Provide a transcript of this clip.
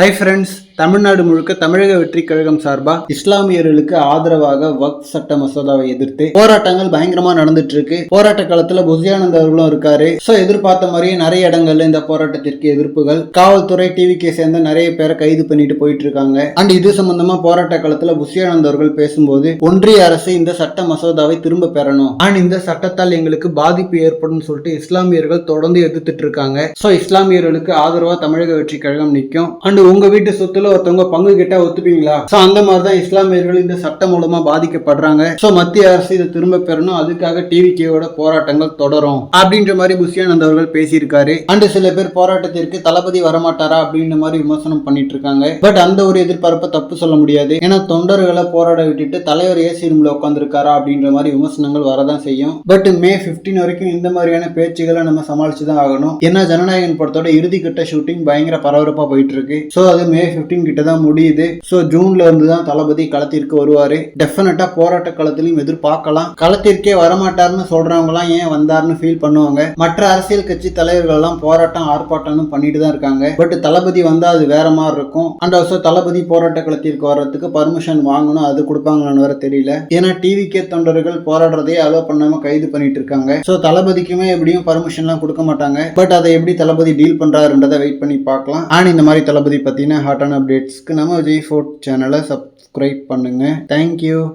Hi friends, Tamil Nadu முழுக்க தமிழக வெற்றி கழகம் சார்பா இஸ்லாமியர்களுக்கு ஆதரவாக வக்ஃப் சட்ட மசோதாவை எதிர்த்து போராட்டங்கள் பயங்கரமா நடந்துட்டு இருக்கு போராட்ட காலத்துல புசியானந்த் அவர்களும் இருக்காரு. சோ எதிர்பார்த்த மாதிரியே நிறைய இடங்கள்ல இந்த போராட்டத்திற்கு எதிர்ப்புகள். காவல்துறை டிவிக்கே சேர்ந்த நிறைய பேரை கைது பண்ணிட்டு போயிட்டு இருக்காங்க அண்ட் இது சம்பந்தமா போராட்ட காலத்துல புசியானந்த் அவர்கள் பேசும்போது ஒன்றிய அரசு இந்த சட்ட மசோதாவை திரும்ப பெறணும். அண்ட் இந்த சட்டத்தால் எங்களுக்கு பாதிப்பு ஏற்படும் சொல்லிட்டு இஸ்லாமியர்கள் தொடர்ந்து எதிர்த்துட்டு இருக்காங்க சோ இஸ்லாமியர்களுக்கு ஆதரவா தமிழக வெற்றி கழகம் நிற்கும். அண்ட் உங்க வீட்டு சொத்துல ஒருத்தவங்க பங்கு கிட்ட ஒத்துப்பீங்களா? சோ அந்த மாதிரி தான் இஸ்லாமியர்கள் இந்த சட்டம் மூலமா பாதிக்கப்படுறாங்க. சோ மத்திய அரசு இதை திரும்ப பெறணும். அதுக்காக டிவிகேவோட போராட்டங்கள் தொடரும். அப்படின்ற மாதிரி புஷியானந்த் அவர்கள் பேசியிருக்காரு. அண்டு சில பேர் போராட்டத்திற்கு தளபதி வரமாட்டாரா அப்படின்ற மாதிரி விமர்சனம் பண்ணிட்டு இருக்காங்க பட் அந்த ஒரு எதிர்பார்ப்பை தப்பு சொல்ல முடியாது. ஏன்னா தொண்டர்களை போராட விட்டுட்டு தலைவர் ஏசி ரூம்ல உட்காந்துருக்காரா அப்படின்ற மாதிரி விமர்சனங்கள் வரதான் செய்யும். பட் மே 15 வரைக்கும் இந்த மாதிரியான பேச்சுகளை நம்ம சமாளிச்சு தான் ஆகணும். ஏன்னா ஜனநாயகன் படத்தோட இறுதிக்கட்ட ஷூட்டிங் பயங்கர பரபரப்பா போயிட்டு இருக்கு ஸோ அது மே 15 கிட்ட தான் முடியுது. ஸோ ஜூன்ல இருந்து தான் தளபதி களத்திற்கு வருவாரு. டெஃபினட்டா போராட்ட களத்திலையும் எதிர்பார்க்கலாம். களத்திற்கே வரமாட்டாருன்னு சொல்றவங்கலாம் ஏன் வந்தார்னு ஃபீல் பண்ணுவாங்க. மற்ற அரசியல் கட்சி தலைவர்கள் எல்லாம் போராட்டம் ஆர்ப்பாட்டம்னு பண்ணிட்டு தான் இருக்காங்க. பட் தளபதி வந்தா அது வேற மாதிரி இருக்கும். அண்ட் ஆல்சோ தளபதி போராட்ட களத்திற்கு வர்றதுக்கு பர்மிஷன் வாங்கணும் அது கொடுப்பாங்களான்னு வேற தெரியல. ஏன்னா டிவிகே தொண்டர்கள் போராடுறதே அலோவ் பண்ணாம கைது பண்ணிட்டு இருக்காங்க. ஸோ தளபதிக்குமே எப்படியும் பர்மிஷன்லாம் கொடுக்க மாட்டாங்க. பட் அதை எப்படி தளபதி டீல் பண்றாருன்றதை வெயிட் பண்ணி பார்க்கலாம். அண்ட் இந்த மாதிரி தளபதி பத்தின ஹாட்டான அப்டேட்ஸ்க்கு நம்ம விஜய் ஃபோர்ட் சேனலை சப்ஸ்கிரைப் பண்ணுங்க. Thank you